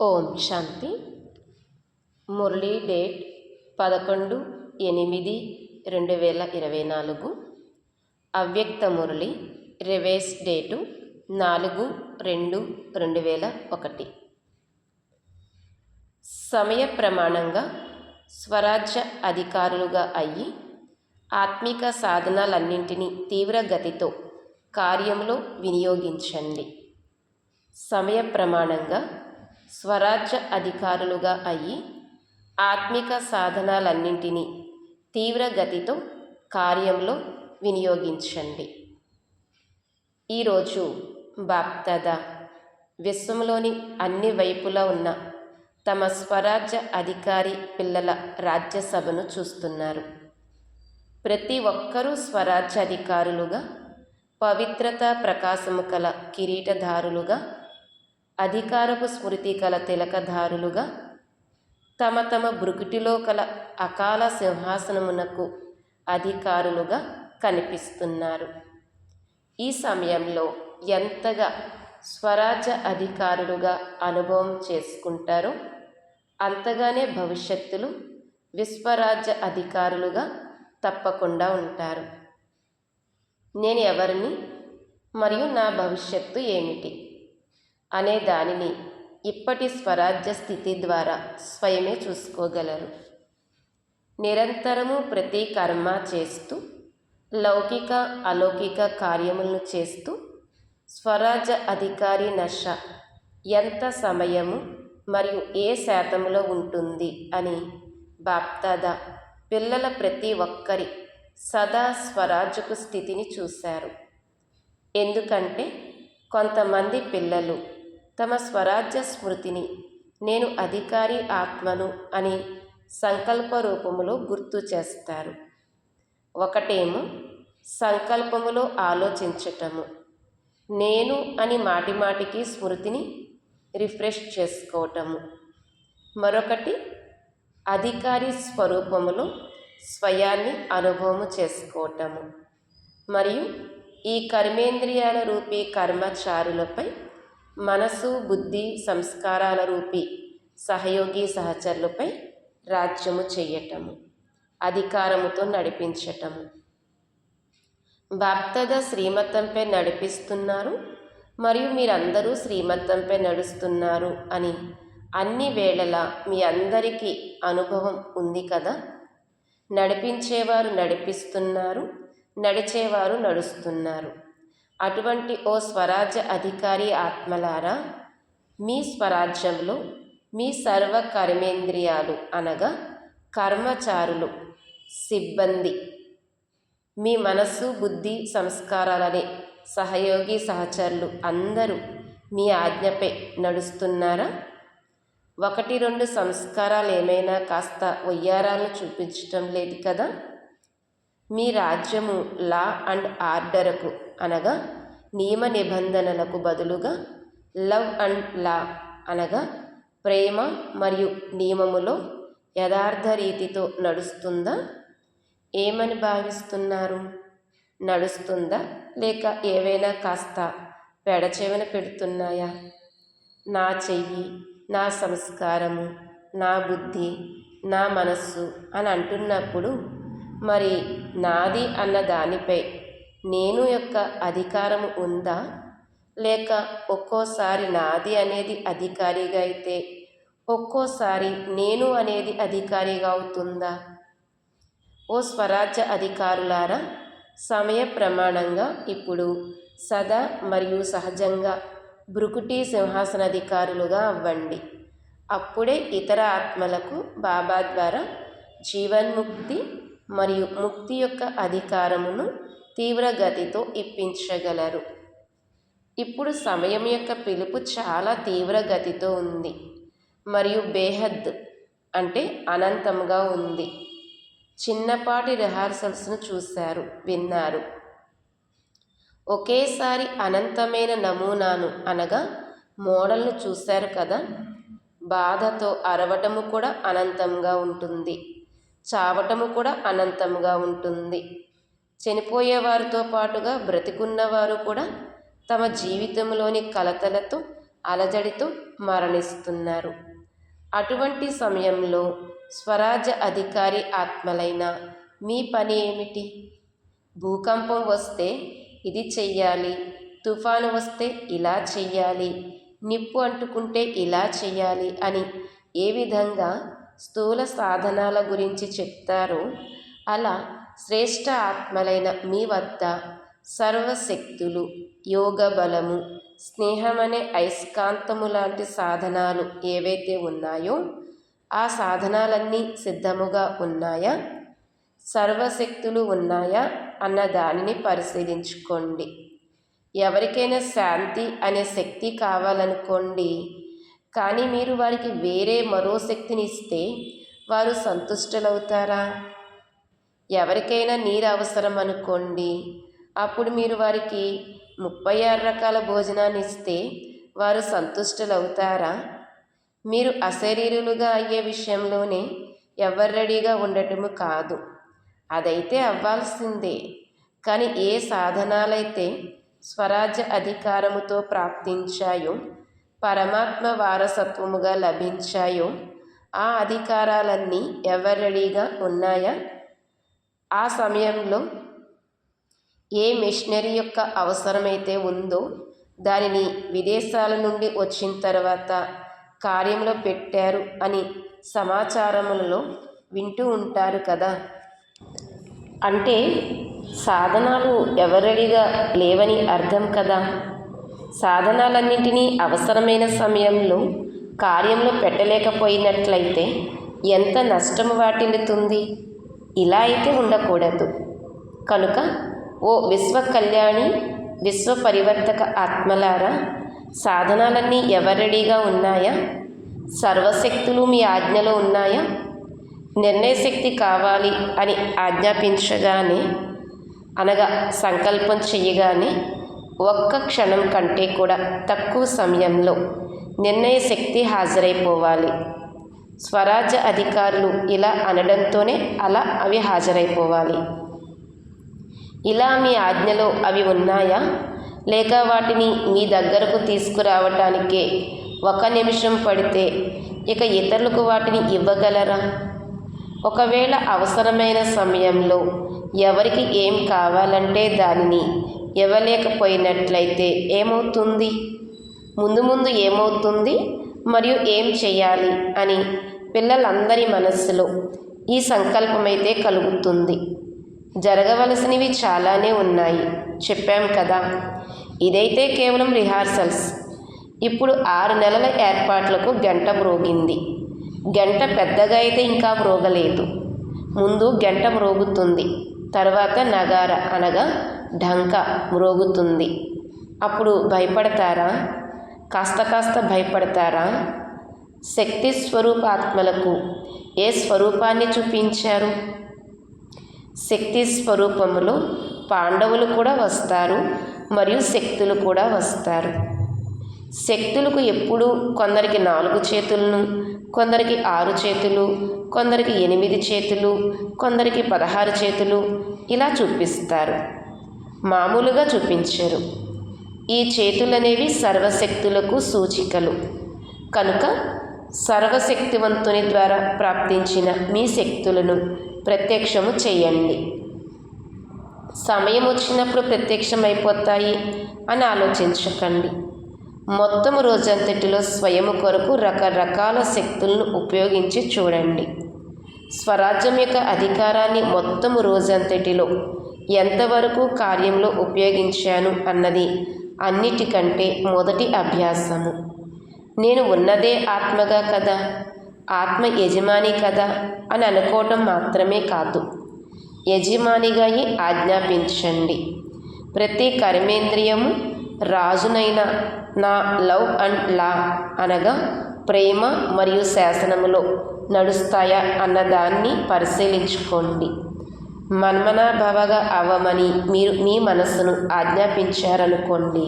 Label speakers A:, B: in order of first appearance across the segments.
A: ఓం శాంతి. Murali date పదకొండు ఎనిమిది రెండు వేల ఇరవై నాలుగు. అవ్యక్త మురళి రివేస్ డేటు నాలుగు రెండు రెండు వేల ఒకటి. సమయ ప్రమాణంగా స్వరాజ్య అధికారులుగా అయ్యి ఆత్మిక సాధనాలన్నింటినీ తీవ్రగతితో కార్యంలో వినియోగించండి. సమయ ప్రమాణంగా స్వరాజ్య అధికారులుగా అయ్యి ఆత్మిక సాధనాలన్నింటినీ తీవ్రగతితో కార్యంలో వినియోగించండి. ఈరోజు బాప్తద విశ్వంలోని అన్ని వైపులా ఉన్న తమ స్వరాజ్య అధికారి పిల్లల రాజ్యసభను చూస్తున్నారు. ప్రతి ఒక్కరూ స్వరాజ్య అధికారులుగా పవిత్రత ప్రకాశము కల కిరీటదారులుగా అధికారపు స్మృతి కల తిలకధారులుగా తమ తమ బ్రుకుటిలో కల అకాల సింహాసనమునకు అధికారులుగా కనిపిస్తున్నారు. ఈ సమయంలో ఎంతగా స్వరాజ్య అధికారులుగా అనుభవం చేసుకుంటారో అంతగానే భవిష్యత్తులో విశ్వరాజ్య అధికారులుగా తప్పకుండా ఉంటారు. నేను ఎవరిని మరియు నా భవిష్యత్తు ఏమిటి? అనే దానిని ఇప్పటి స్వరాజ్య స్థితి ద్వారా స్వయమే చూసుకోగలరు. నిరంతరము ప్రతి కర్మ చేస్తూ లౌకిక అలౌకిక కార్యములను చేస్తూ స్వరాజ్య అధికారి నష ఎంత సమయము మరియు ఏ శాతంలో ఉంటుంది అని బాప్తాద పిల్లల ప్రతి ఒక్కరి సదా స్వరాజ్యపు స్థితిని చూశారు. ఎందుకంటే కొంతమంది పిల్లలు తమ స్వరాజ్య స్మృతిని నేను అధికారి ఆత్మను అని సంకల్ప రూపములో గుర్తు చేస్తారు. ఒకటేమో సంకల్పములో ఆలోచించటము. నేను అని మాటిమాటికి స్మృతిని రిఫ్రెష్ చేసుకోవటము మరొకటి అధికారి స్వరూపములో స్వయాన్ని అనుభవము చేసుకోవటము మరియు ఈ కర్మేంద్రియాల రూపీ కర్మచారులపై మనసు బుద్ధి సంస్కారాల రూపీ సహయోగి సహచరులపై రాజ్యము చెయ్యటము అధికారముతో నడిపించటము. బాప్తద శ్రీమతంపై నడిపిస్తున్నారు మరియు మీరందరూ శ్రీమతంపై నడుస్తున్నారు అని అన్ని వేళలా మీ అందరికీ అనుభవం ఉంది కదా? నడిపించేవారు నడిపిస్తున్నారు నడిచేవారు నడుస్తున్నారు. అటువంటి ఓ స్వరాజ్య అధికారి ఆత్మలారా మీ స్వరాజ్యంలో మీ సర్వ కర్మేంద్రియాలు అనగా కర్మచారులు సిబ్బంది. మీ మనస్సు బుద్ధి సంస్కారాలనే సహయోగి సహచరులు అందరూ మీ ఆజ్ఞపై నడుస్తున్నారా? ఒకటి రెండు సంస్కారాలు ఏమైనా కాస్త ఒయ్యారాలు చూపించటం లేదు కదా? మీ రాజ్యము లా అండ్ ఆర్డర్కు అనగా నియమ నిబంధనలకు బదులుగా లవ్ అండ్ లా అనగా ప్రేమ మరియు నియమములో యథార్థ రీతితో నడుస్తుందా? ఏమని భావిస్తున్నారు? నడుస్తుందా? లేక ఏవైనా కాస్త పెడచెవిన పెడుతున్నాయా? నా చెయ్యి నా సంస్కారము నా బుద్ధి నా మనస్సు అని అంటున్నప్పుడు మరి నాది అన్న దానిపై నేను యొక్క అధికారము ఉందా? లేక ఒక్కోసారి నాది అనేది అధికారిగా అయితే ఒక్కోసారి నేను అనేది అధికారిగా అవుతుందా? ఓ స్వరాజ్య అధికారులారా సమయ ప్రమాణంగా ఇప్పుడు సదా మరియు సహజంగా బ్రుకుటి సింహాసనాధికారులుగా అవ్వండి. అప్పుడే ఇతర ఆత్మలకు బాబా ద్వారా జీవన్ముక్తి మరియు ముక్తి యొక్క అధికారమును తీవ్రగతితో ఇప్పించగలరు. ఇప్పుడు సమయం యొక్క పిలుపు చాలా తీవ్రగతితో ఉంది. మరియు బేహద్ అంటే అనంతంగా ఉంది. చిన్నపాటి రిహార్సల్స్ను చూశారు విన్నారు. ఒకేసారి అనంతమైన నమూనాను అనగా మోడల్ను చూశారు కదా? బాధతో అరవటము కూడా అనంతంగా ఉంటుంది. చావటము కూడా అనంతంగా ఉంటుంది. చనిపోయేవారితో పాటుగా బ్రతికున్నవారు కూడా తమ జీవితంలోని కలతలతో అలజడితో మరణిస్తున్నారు. అటువంటి సమయంలో స్వరాజ్య అధికారి ఆత్మలైన మీ పని ఏమిటి? భూకంపం వస్తే ఇది చెయ్యాలి తుఫాను వస్తే ఇలా చెయ్యాలి నిప్పు అంటుకుంటే ఇలా చెయ్యాలి అని ఏ విధంగా స్థూల సాధనాల గురించి చెప్తారో అలా శ్రేష్ఠ ఆత్మలైన మీ వద్ద సర్వశక్తులు యోగ బలము స్నేహం అనే అయస్కాంతము లాంటి సాధనాలు ఏవైతే ఉన్నాయో ఆ సాధనాలన్నీ సిద్ధముగా ఉన్నాయా? సర్వశక్తులు ఉన్నాయా? అన్న దానిని పరిశీలించుకోండి. ఎవరికైనా శాంతి అనే శక్తి కావాలనుకోండి కానీ మీరు వారికి వేరే మరో శక్తిని ఇస్తే వారు సంతుష్టులవుతారా? ఎవరికైనా నీరు అవసరం అనుకోండి. అప్పుడు మీరు వారికి ముప్పై ఆరు రకాల భోజనాన్ని ఇస్తే వారు సంతుష్టులవుతారా? మీరు అశరీరులుగా అయ్యే విషయంలోనే ఎవరు రెడీగా ఉండటము కాదు. అదైతే అవ్వాల్సిందే. కానీ ఏ సాధనాలైతే స్వరాజ్య అధికారముతో ప్రాప్తించాయో పరమాత్మ వారసత్వముగా లభించాయో ఆ అధికారాలన్నీ ఎవరు రెడీగా ఉన్నాయా? ఆ సమయంలో ఏ మిషనరీ యొక్క అవసరమైతే ఉందో దానిని విదేశాల నుండి వచ్చిన తర్వాత కార్యంలో పెట్టారు అని సమాచారములలో వింటూ ఉంటారు కదా. అంటే సాధనాలు ఎవరెడిగా లేవని అర్థం కదా. సాధనాలన్నింటినీ అవసరమైన సమయంలో కార్యంలో పెట్టలేకపోయినట్లయితే ఎంత నష్టం వాటిల్లుతుంది? ఇలా అయితే ఉండకూడదు. కనుక ఓ విశ్వ కళ్యాణి విశ్వ పరివర్తక ఆత్మలారా సాధనాలన్నీ ఎవరెడీగా ఉన్నాయా? సర్వశక్తులు మీ ఆజ్ఞలో ఉన్నాయా? నిర్ణయశక్తి కావాలి అని ఆజ్ఞాపించగానే అనగా సంకల్పం చేయగానే ఒక్క క్షణం కంటే కూడా తక్కువ సమయంలో నిర్ణయ శక్తి హాజరైపోవాలి. స్వరాజ్య అధికారులు ఇలా అనడంతోనే అలా అవి హాజరైపోవాలి. ఇలా మీ ఆజ్ఞలో అవి ఉన్నాయా? లేక వాటిని మీ దగ్గరకు తీసుకురావటానికే ఒక నిమిషం పడితే ఇక ఇతరులకు వాటిని ఇవ్వగలరా? ఒకవేళ అవసరమైన సమయంలో ఎవరికి ఏం కావాలంటే దానిని ఇవ్వలేకపోయినట్లయితే ఏమవుతుంది? ముందు ముందు ఏమవుతుంది? మరియు ఏం చేయాలి అని పిల్లలందరి మనస్సులో ఈ సంకల్పమైతే కలుగుతుంది. జరగవలసినవి చాలానే ఉన్నాయి. చెప్పాం కదా. ఇదైతే కేవలం రిహార్సల్స్. ఇప్పుడు ఆరు నెలల ఏర్పాట్లకు గంట మ్రోగింది. గంట పెద్దగా అయితే ఇంకా మ్రోగలేదు. ముందు గంట మ్రోగుతుంది. తర్వాత నగార అనగా ఢంక మ్రోగుతుంది. అప్పుడు భయపడతారా? కాస్త కాస్త భయపడతారా? శక్తి స్వరూపాత్మలకు ఏ స్వరూపాన్ని చూపించారు? శక్తి స్వరూపములో పాండవులు కూడా వస్తారు మరియు శక్తులు కూడా వస్తారు. శక్తులకు ఎప్పుడు కొందరికి నాలుగు చేతులను కొందరికి ఆరు చేతులు కొందరికి ఎనిమిది చేతులు కొందరికి పదహారు చేతులు ఇలా చూపిస్తారు. మామూలుగా చూపించరు. ఈ చేతులనేవి సర్వశక్తులకు సూచికలు. కనుక సర్వశక్తివంతుని ద్వారా ప్రాప్తించిన మీ శక్తులను ప్రత్యక్షము చేయండి. సమయం వచ్చినప్పుడు ప్రత్యక్షమైపోతాయి అని ఆలోచించకండి. మొత్తం రోజంతటిలో స్వయము కొరకు రకరకాల శక్తులను ఉపయోగించి చూడండి. స్వరాజ్యం యొక్క అధికారాన్ని మొత్తం రోజంతటిలో ఎంతవరకు కార్యంలో ఉపయోగించాను అన్నది అన్నిటికంటే మొదటి అభ్యాసము. నేను ఉన్నదే ఆత్మగా కదా ఆత్మ యజమాని కదా అని అనుకోవటం మాత్రమే కాదు. యజమానిగా ఆజ్ఞాపించండి. ప్రతి కర్మేంద్రియము రాజునైన నా లవ్ అండ్ లా అనగా ప్రేమ మరియు శాసనములో నడుస్తాయా అన్నదాన్ని పరిశీలించుకోండి. మన్మనాభవగా అవ్వమని మీరు మీ మనస్సును ఆజ్ఞాపించారనుకోండి.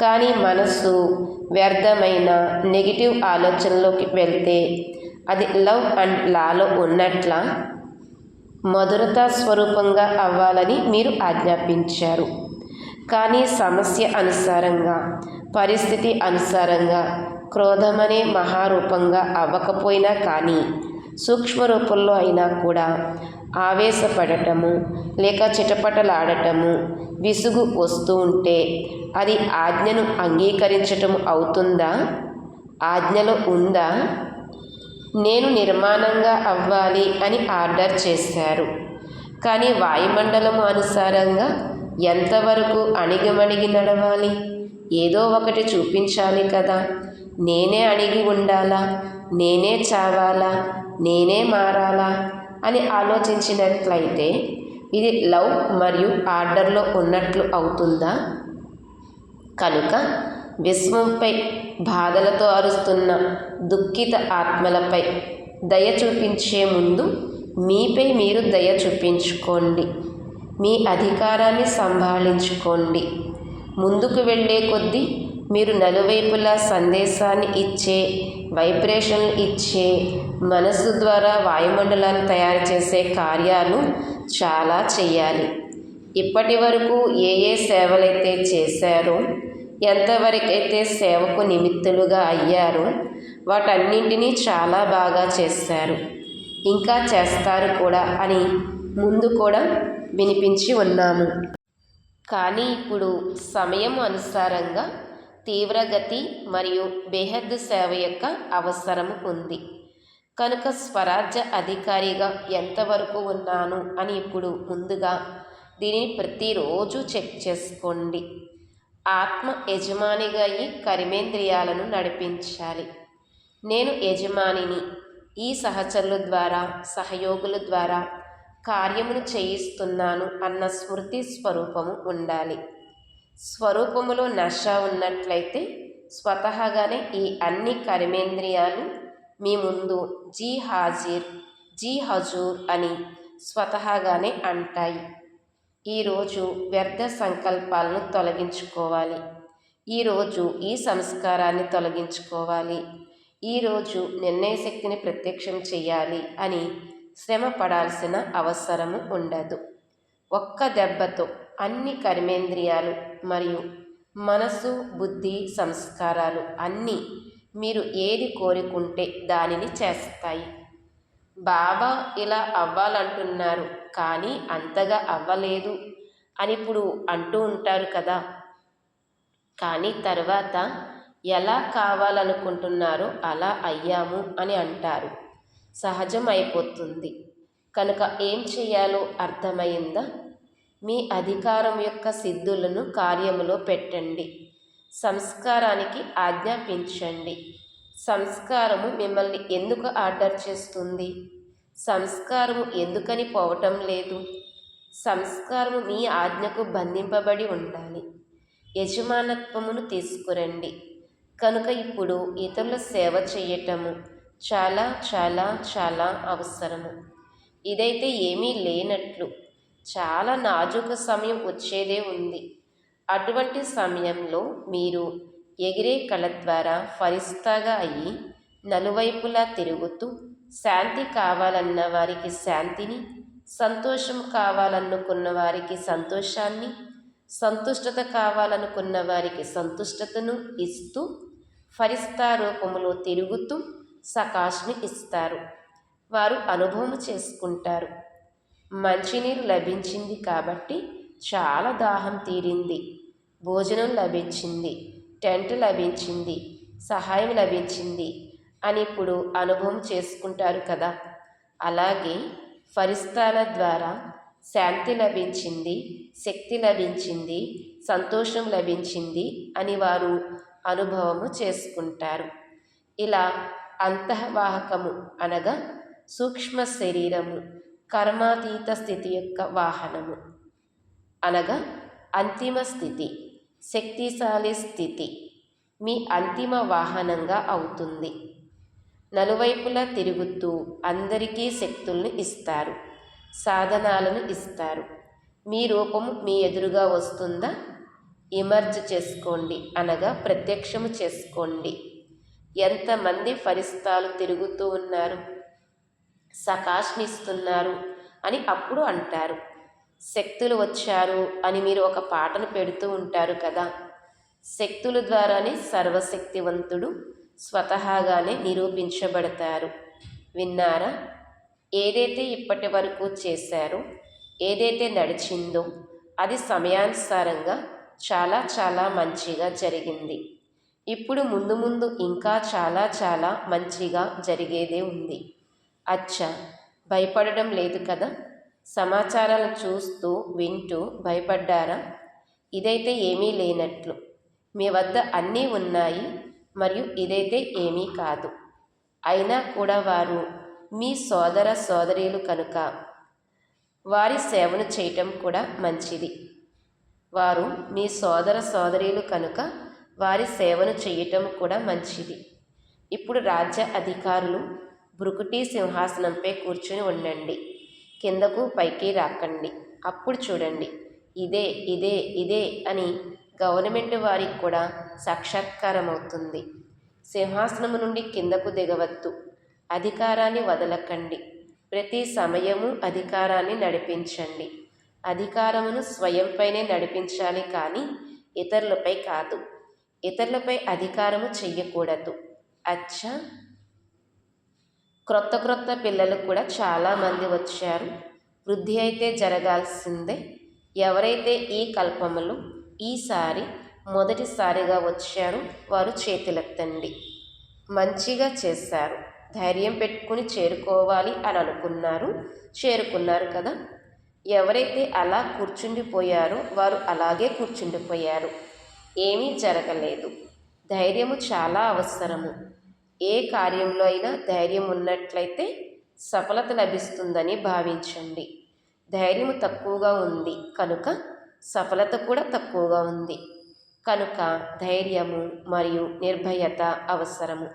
A: కానీ మనస్సు వ్యర్థమైన నెగిటివ్ ఆలోచనలోకి వెళ్తే అది లవ్ అండ్ లాలో ఉన్నట్ల మధురత స్వరూపంగా అవ్వాలని మీరు ఆజ్ఞాపించారు. కానీ సమస్య అనుసారంగా పరిస్థితి అనుసారంగా క్రోధమనే మహారూపంగా అవ్వకపోయినా కానీ సూక్ష్మ రూపంలో అయినా కూడా ఆవేశపడటము లేక చిటపటలాడటము విసుగు వస్తూ ఉంటే అది ఆజ్ఞను అంగీకరించటం అవుతుందా? ఆజ్ఞలో ఉందా? నేను నిర్మాణంగా అవ్వాలి అని ఆర్డర్ చేశారు. కానీ వాయుమండలము అనుసారంగా ఎంతవరకు అణిగిమణిగి నడవాలి? ఏదో ఒకటి చూపించాలి కదా. నేనే అణిగి ఉండాలా? నేనే చావాలా? నేనే మారాలా? అని ఆలోచించినట్లయితే ఇది లవ్ మరియు ఆర్డర్లో ఉన్నట్లు అవుతుందా? కనుక విశ్వంపై బాధలతో అరుస్తున్న దుఃఖిత ఆత్మలపై దయ చూపించే ముందు మీపై మీరు దయ చూపించుకోండి. మీ అధికారాన్ని సంభాళించుకోండి. ముందుకు వెళ్ళే కొద్దీ మీరు నలువైపులా సందేశాన్ని ఇచ్చే వైబ్రేషన్లు ఇచ్చే మనసు ద్వారా వాయుమండలాన్ని తయారు చేసే కార్యాలు చాలా చేయాలి. ఇప్పటి వరకు ఏ ఏ సేవలైతే చేశారో ఎంతవరకైతే సేవకు నిమిత్తులుగా అయ్యారో వాటన్నింటినీ చాలా బాగా చేశారు. ఇంకా చేస్తారు కూడా అని ముందు కూడా వినిపించి ఉన్నాము. కానీ ఇప్పుడు సమయం అనుసారంగా తీవ్రగతి మరియు బేహద్దు సేవ యొక్క అవసరం ఉంది. కనుక స్వరాజ్య అధికారిగా ఎంతవరకు ఉన్నాను అని ఇప్పుడు ముందుగా దీనిని ప్రతిరోజు చెక్ చేసుకోండి. ఆత్మ యజమానిగా ఈ కరిమేంద్రియాలను నడిపించాలి. నేను యజమానిని. ఈ సహచరుల ద్వారా సహయోగుల ద్వారా కార్యమును చేయిస్తున్నాను అన్న స్మృతి స్వరూపము ఉండాలి. స్వరూపములో నష ఉన్నట్లయితే స్వతహాగానే ఈ అన్ని కర్మేంద్రియాలు మీ ముందు జీ హాజీర్ జీ హజూర్ అని స్వతహాగానే అంటాయి. ఈరోజు వ్యర్థ సంకల్పాలను తొలగించుకోవాలి. ఈరోజు ఈ సంస్కారాన్ని తొలగించుకోవాలి. ఈరోజు నిర్ణయ శక్తిని ప్రత్యక్షం చేయాలి అని శ్రమ పడాల్సిన అవసరము ఉండదు. ఒక్క దెబ్బతో అన్ని కర్మేంద్రియాలు మరియు మనసు బుద్ధి సంస్కారాలు అన్నీ మీరు ఏది కోరుకుంటే దానిని చేస్తాయి. బాబా ఇలా అవ్వాలంటున్నారు కానీ అంతగా అవ్వలేదు అని ఇప్పుడు అంటూ ఉంటారు కదా. కానీ తర్వాత ఎలా కావాలనుకుంటున్నారో అలా అయ్యాము అని అంటారు. సహజం అయిపోతుంది కనుక ఏం చేయాలో అర్థమైందా? మీ అధికారం యొక్క సిద్ధులను కార్యములో పెట్టండి. సంస్కారానికి ఆజ్ఞాపించండి. సంస్కారము మిమ్మల్ని ఎందుకు ఆర్డర్ చేస్తుంది? సంస్కారము ఎందుకని పోవటం లేదు? సంస్కారము మీ ఆజ్ఞకు బంధింపబడి ఉండాలి. యజమానత్వమును తీసుకురండి. కనుక ఇప్పుడు ఇతరుల సేవ చేయటము చాలా చాలా చాలా అవసరము. ఇదైతే ఏమీ లేనట్లు చాలా నాజుక సమయం వచ్చేదే ఉంది. అటువంటి సమయంలో మీరు ఎగిరే కళ ద్వారా ఫరిస్తాగా అయ్యి నలువైపులా తిరుగుతూ శాంతి కావాలన్న వారికి శాంతిని సంతోషం కావాలనుకున్న వారికి సంతోషాన్ని సంతుష్టత కావాలనుకున్న వారికి సంతుష్టతను ఇస్తూ ఫరిస్తా రూపంలో తిరుగుతూ సకాష్ని ఇస్తారు. వారు అనుభవం చేసుకుంటారు. మంచినీరు లభించింది కాబట్టి చాలా దాహం తీరింది. భోజనం లభించింది. టెంట్ లభించింది. సహాయం లభించింది అని ఇప్పుడు అనుభవం చేసుకుంటారు కదా. అలాగే ఫరిస్తాల ద్వారా శాంతి లభించింది శక్తి లభించింది సంతోషం లభించింది అని వారు అనుభవము చేసుకుంటారు. ఇలా అంతఃవాహకము అనగా సూక్ష్మ శరీరము. కర్మాతీత స్థితి యొక్క వాహనము. అనగా అంతిమ స్థితి శక్తిశాలి స్థితి మీ అంతిమ వాహనంగా అవుతుంది. నలువైపులా తిరుగుతూ అందరికీ శక్తుల్ని ఇస్తారు సాధనాలను ఇస్తారు. మీ రూపము మీ ఎదురుగా వస్తుందా? ఇమర్జ్ చేసుకోండి అనగా ప్రత్యక్షము చేసుకోండి. ఎంతమంది ఫరిస్తాలు తిరుగుతూ ఉన్నారు? సకాష్నిస్తున్నారు అని అప్పుడు అంటారు. శక్తులు వచ్చారు అని మీరు ఒక పాటను పెడుతూ ఉంటారు కదా. శక్తుల ద్వారానే సర్వశక్తివంతుడు స్వతహాగానే నిరూపించబడతారు. విన్నారా? ఏదైతే ఇప్పటి వరకు చేశారో ఏదైతే నడిచిందో అది సమయానుసారంగా చాలా చాలా మంచిగా జరిగింది. ఇప్పుడు ముందు ముందు ఇంకా చాలా చాలా మంచిగా జరిగేదే ఉంది. అచ్చా భయపడడం లేదు కదా? సమాచారాలు చూస్తూ వింటూ భయపడ్డారా? ఇదైతే ఏమీ లేనట్లు. మీ వద్ద అన్నీ ఉన్నాయి మరియు ఇదైతే ఏమీ కాదు. అయినా కూడా వారు మీ సోదర సోదరీలు కనుక వారి సేవను చేయటం కూడా మంచిది. వారు మీ సోదర సోదరీలు కనుక వారి సేవను చేయటం కూడా మంచిది. ఇప్పుడు రాజ్య అధికారులు బ్రుకుటి సింహాసనంపై కూర్చుని ఉండండి. కిందకు పైకి రాకండి. అప్పుడు చూడండి. ఇదే ఇదే ఇదే అని గవర్నమెంట్ వారికి కూడా సాక్షాత్కారం అవుతుంది సింహాసనము నుండి కిందకు దిగవద్దు. అధికారాన్ని వదలకండి. ప్రతి సమయము అధికారాన్ని నడిపించండి. అధికారమును స్వయంపైనే నడిపించాలి కానీ ఇతరులపై కాదు. ఇతరులపై అధికారము చెయ్యకూడదు. అచ్చా! క్రొత్త క్రొత్త పిల్లలు కూడా చాలామంది వచ్చారు. వృద్ధి అయితే జరగాల్సిందే. ఎవరైతే ఈ కల్పములు ఈసారి మొదటిసారిగా వచ్చారో వారు చేతులెత్తండి. మంచిగా చేశారు. ధైర్యం పెట్టుకుని చేరుకోవాలి అని అనుకున్నారు. చేరుకున్నారు కదా. ఎవరైతే అలా కూర్చుండిపోయారో వారు అలాగే కూర్చుండిపోయారు. ఏమీ జరగలేదు. ధైర్యము చాలా అవసరము. ఏ కార్యంలో అయినా ధైర్యం ఉన్నట్లయితే సఫలత లభిస్తుందని భావించండి. ధైర్యం తక్కువగా ఉంది కనుక సఫలత కూడా తక్కువగా ఉంది. కనుక ధైర్యము మరియు నిర్భయత అవసరము.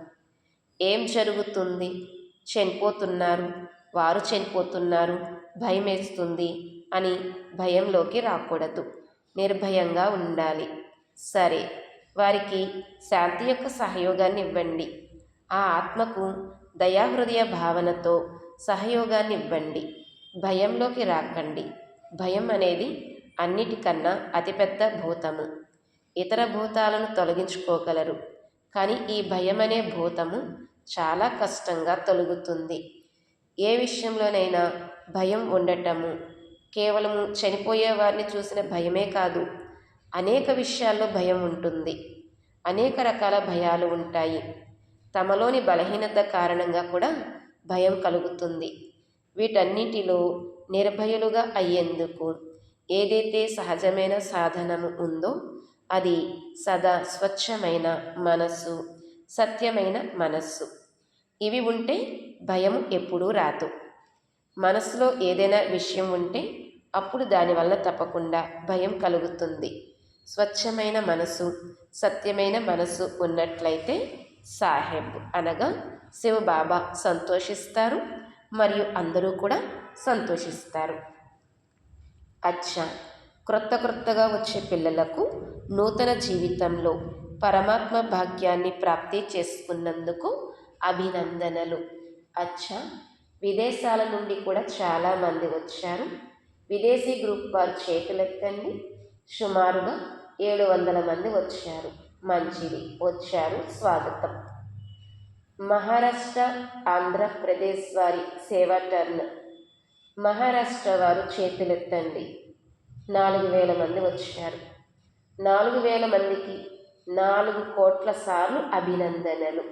A: ఏం జరుగుతుంది? చనిపోతున్నారు. వారు చనిపోతున్నారు. భయం వేస్తుంది అని భయంలోకి రాకూడదు. నిర్భయంగా ఉండాలి. సరే వారికి శాంతి యొక్క సహయోగాన్ని ఇవ్వండి. ఆ ఆత్మకు దయాహృదయ భావనతో సహయోగాన్ని ఇవ్వండి భయంలోకి రాకండి. భయం అనేది అన్నిటికన్నా అతిపెద్ద భూతము. ఇతర భూతాలను తొలగించుకోగలరు. కానీ ఈ భయం అనే భూతము చాలా కష్టంగా తొలగుతుంది. ఏ విషయంలోనైనా భయం ఉండటము కేవలము చనిపోయే వారిని చూసిన భయమే కాదు అనేక విషయాల్లో భయం ఉంటుంది. అనేక రకాల భయాలు ఉంటాయి. తమలోని బలహీనత కారణంగా కూడా భయం కలుగుతుంది. వీటన్నిటిలో నిర్భయులుగా అయ్యేందుకు ఏదైతే సహజమైన సాధనము ఉందో అది సదా స్వచ్ఛమైన మనస్సు సత్యమైన మనస్సు. ఇవి ఉంటే భయం ఎప్పుడూ రాదు. మనసులో ఏదైనా విషయం ఉంటే అప్పుడు దానివల్ల తప్పకుండా భయం కలుగుతుంది. స్వచ్ఛమైన మనసు సత్యమైన మనసు ఉన్నట్లయితే సాహెబ్ అనగా శివబాబా సంతోషిస్తారు మరియు అందరూ కూడా సంతోషిస్తారు. అచ్చా! క్రొత్త క్రొత్తగా వచ్చే పిల్లలకు నూతన జీవితంలో పరమాత్మ భాగ్యాన్ని ప్రాప్తి చేసుకున్నందుకు అభినందనలు. అచ్చా! విదేశాల నుండి కూడా చాలామంది వచ్చారు. విదేశీ గ్రూప్ వారు చేతులెత్తండి. సుమారుగా ఏడు వందల మంది వచ్చారు. మంచిది. వచ్చారు స్వాగతం. మహారాష్ట్ర ఆంధ్రప్రదేశ్ వారి సేవా టర్న్. మహారాష్ట్ర వారు చేతులెత్తండి. నాలుగు వేల మంది వచ్చారు. నాలుగు వేల మందికి నాలుగు కోట్ల సార్లు అభినందనలు.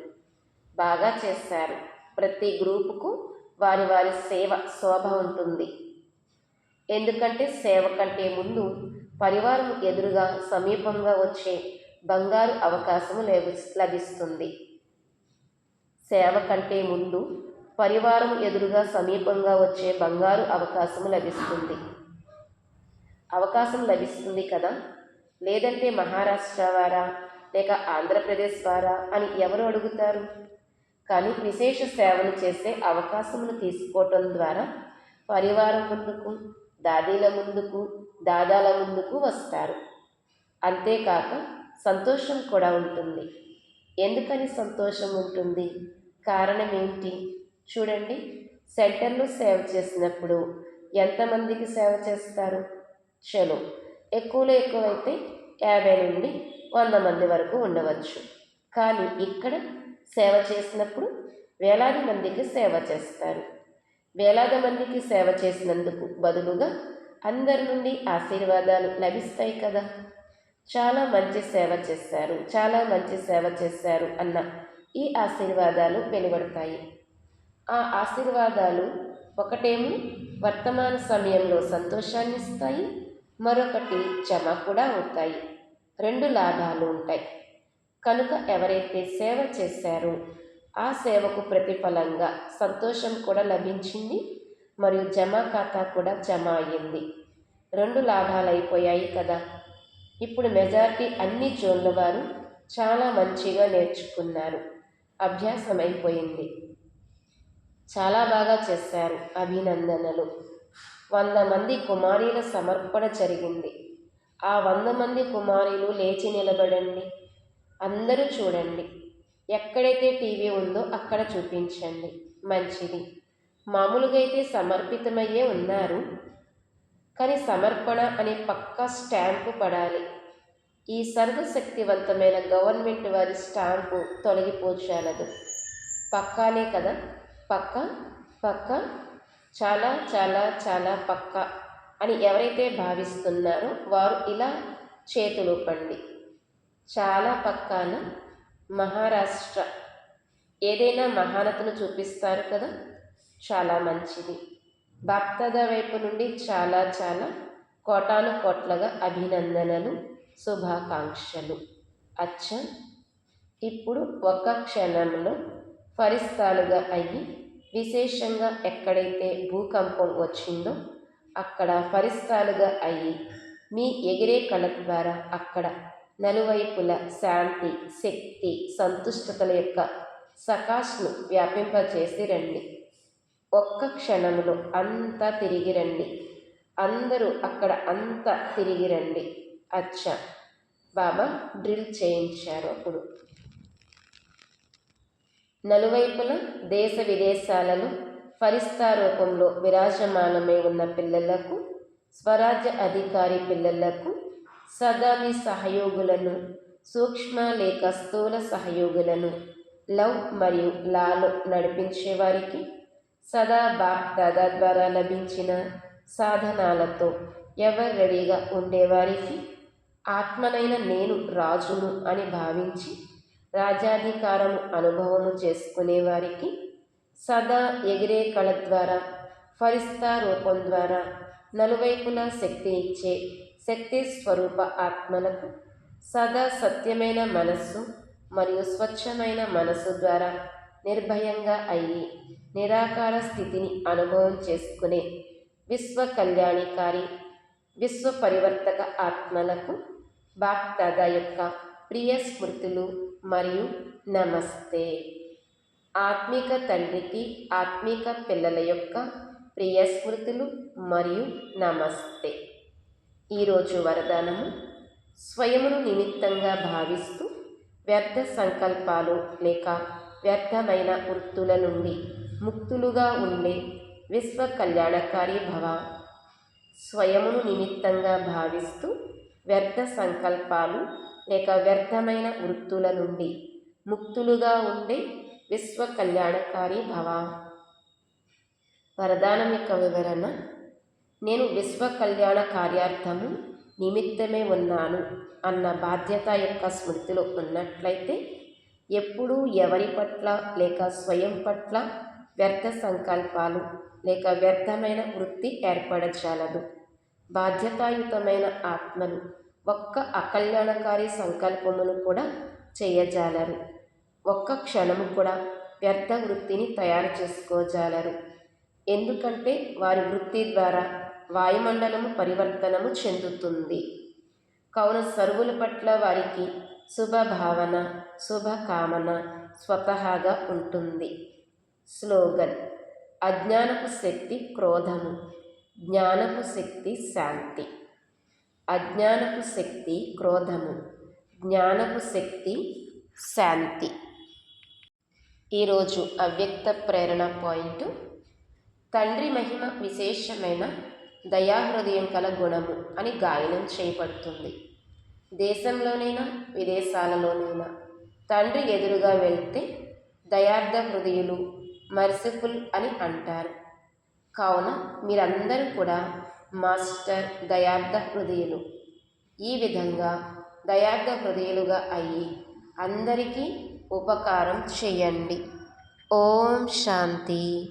A: బాగా చేశారు. ప్రతి గ్రూపుకు వారి వారి సేవ శోభ ఉంటుంది. ఎందుకంటే సేవ కంటే ముందు పరివారం ఎదురుగా సమీపంగా వచ్చే బంగారు అవకాశము లభిస్తుంది. సేవ కంటే ముందు పరివారం ఎదురుగా సమీపంగా వచ్చే బంగారు అవకాశము లభిస్తుంది. అవకాశం లభిస్తుంది కదా? లేదంటే మహారాష్ట్ర వారా? లేక ఆంధ్రప్రదేశ్ వారా? అని ఎవరు అడుగుతారు? కానీ విశేష సేవలు చేసే అవకాశమును తీసుకోవటం ద్వారా పరివారం ముందుకు దాదీల ముందుకు దాదాల ముందుకు వస్తారు. అంతేకాక సంతోషం కూడా ఉంటుంది. ఎందుకని సంతోషం ఉంటుంది? కారణం ఏంటి చూడండి. సెంటర్లో సేవ చేసినప్పుడు ఎంతమందికి సేవ చేస్తారు? చలో ఎక్కువలో ఎక్కువైతే యాభై నుండి వంద మంది వరకు ఉండవచ్చు. కానీ ఇక్కడ సేవ చేసినప్పుడు వేలాది మందికి సేవ చేస్తారు. వేలాది మందికి సేవ చేసినందుకు బదులుగా అందరి నుండి ఆశీర్వాదాలు లభిస్తాయి కదా. చాలా మంచి సేవ చేశారు చాలా మంచి సేవ చేశారు అన్న ఈ ఆశీర్వాదాలు వెలువడతాయి. ఆ ఆశీర్వాదాలు ఒకటేమో? వర్తమాన సమయంలో సంతోషాన్ని ఇస్తాయి మరొకటి జమ కూడా అవుతాయి. రెండు లాభాలు ఉంటాయి. కనుక ఎవరైతే సేవ చేశారో ఆ సేవకు ప్రతిఫలంగా సంతోషం కూడా లభించింది మరియు జమా ఖాతా కూడా జమ అయ్యింది. రెండు లాభాలు అయిపోయాయి కదా. ఇప్పుడు మెజారిటీ అన్ని జోన్ల వారు చాలా మంచిగా నేర్చుకున్నారు. అభ్యాసం అయిపోయింది. చాలా బాగా చేశారు అభినందనలు. వంద మంది కుమారీల సమర్పణ జరిగింది. ఆ వంద మంది కుమారీలు లేచి నిలబడండి. అందరూ చూడండి. ఎక్కడైతే టీవీ ఉందో అక్కడ చూపించండి. మంచిది. మామూలుగా అయితే సమర్పితమయ్యే ఉన్నారు. కానీ సమర్పణ అనే పక్కా స్టాంపు పడాలి. ఈ సర్వశక్తివంతమైన గవర్నమెంట్ వారి స్టాంపు తొలగిపోచాలదు. పక్కానే కదా? పక్క పక్క చాలా చాలా చాలా పక్క అని ఎవరైతే భావిస్తున్నారో వారు ఇలా చేతులు పండి చాలా పక్కాన మహారాష్ట్ర. ఏదైనా మహానతను చూపిస్తారు కదా? చాలా మంచిది. భక్తద వైపు నుండి చాలా చాలా కోటాను కోట్లగా అభినందనలు శుభాకాంక్షలు. అచ్చ! ఇప్పుడు ఒక క్షణంలో ఫరిస్తాలుగా అయ్యి విశేషంగా ఎక్కడైతే భూకంపం వచ్చిందో అక్కడ ఫరిస్తాలుగా అయ్యి మీ ఎగిరే కళ ద్వారా అక్కడ నలువైపుల శాంతి శక్తి సంతుష్టతల యొక్క సకాష్ను వ్యాపింపచేసి రండి. ఒక్క క్షణంలో అంతా తిరిగి రండి. అందరూ అక్కడ అంతా తిరిగి రండి. అచ్చా. బాబా డ్రిల్ చేయించారు అప్పుడు. నలువైపుల దేశ విదేశాలలో ఫరిస్తా రూపంలో విరాజమానమై ఉన్న పిల్లలకు స్వరాజ్య అధికారి పిల్లలకు సదామి సహయోగులను సూక్ష్మ లేక స్థూల సహయోగులను లవ్ మరియు లాలో నడిపించేవారికి సదా బాప్ దాదా ద్వారా లభించిన సాధనాలతో ఎవరు రెడీగా ఉండేవారికి ఆత్మనైన నేను రాజును అని భావించి రాజాధికారము అనుభవము చేసుకునేవారికి సదా ఎగిరే కళ ద్వారా ఫరిస్తా రూపం ద్వారా నలువైపుల శక్తి ఇచ్చే శక్తి స్వరూప ఆత్మలకు సదా సత్యమైన మనస్సు మరియు స్వచ్ఛమైన మనస్సు ద్వారా నిర్భయంగా అయ్యి నిరాకార స్థితిని అనుభవం చేసుకునే విశ్వ కళ్యాణికారి విశ్వ పరివర్తక ఆత్మలకు బాప్దాదా యొక్క ప్రియ స్మృతులు మరియు నమస్తే. ఆత్మిక తండ్రికి ఆత్మిక పిల్లల యొక్క ప్రియ స్మృతులు మరియు నమస్తే. ఈరోజు వరదానము స్వయమును నిమిత్తంగా భావిస్తూ వ్యర్థ సంకల్పాలు లేక వ్యర్థమైన వృత్తుల నుండి ముక్తులుగా ఉండే విశ్వ కళ్యాణకారి భవ. స్వయమును నిమిత్తంగా భావిస్తూ వ్యర్థ సంకల్పాలు లేక వ్యర్థమైన వృత్తుల నుండి ముక్తులుగా ఉండే విశ్వ కళ్యాణకారి భవ. వరదానం యొక్క వివరణ నేను విశ్వ కళ్యాణ కార్యార్థము నిమిత్తమే ఉన్నాను అన్న బాధ్యత యొక్క స్మృతిలో ఉన్నట్లయితే ఎప్పుడూ ఎవరి పట్ల లేక స్వయం పట్ల వ్యర్థ సంకల్పాలు లేక వ్యర్థమైన వృత్తి ఏర్పడచాలదు బాధ్యతాయుతమైన ఆత్మలు ఒక్క అకల్యాణకారి సంకల్పమును కూడా చేయజాలరు. ఒక్క క్షణము కూడా వ్యర్థ వృత్తిని తయారు చేసుకోజాలరు. ఎందుకంటే వారి వృత్తి ద్వారా వాయుమండలము పరివర్తనము చెందుతుంది. కావున సరువుల పట్ల వారికి శుభభావన శుభకామన స్వతహాగా ఉంటుంది. స్లోగన్. అజ్ఞానపు శక్తి క్రోధము జ్ఞానపు శక్తి శాంతి. అజ్ఞానపు శక్తి క్రోధము జ్ఞానపు శక్తి శాంతి. ఈరోజు అవ్యక్త ప్రేరణ పాయింట్ తండ్రి మహిమ విశేషమైన దయాహృదయం కల గుణము అని గాయనం చేయబడుతుంది దేశంలోనైనా విదేశాలలోనైనా తండ్రి ఎదురుగా వెళ్తే దయార్థ హృదయులు మర్సిఫుల్ అని అంటారు. కావున మీరందరూ కూడా మాస్టర్ దయార్థ హృదయులు. ఈ విధంగా దయార్థ హృదయులుగా అయ్యి అందరికీ ఉపకారం చేయండి. ఓం శాంతి.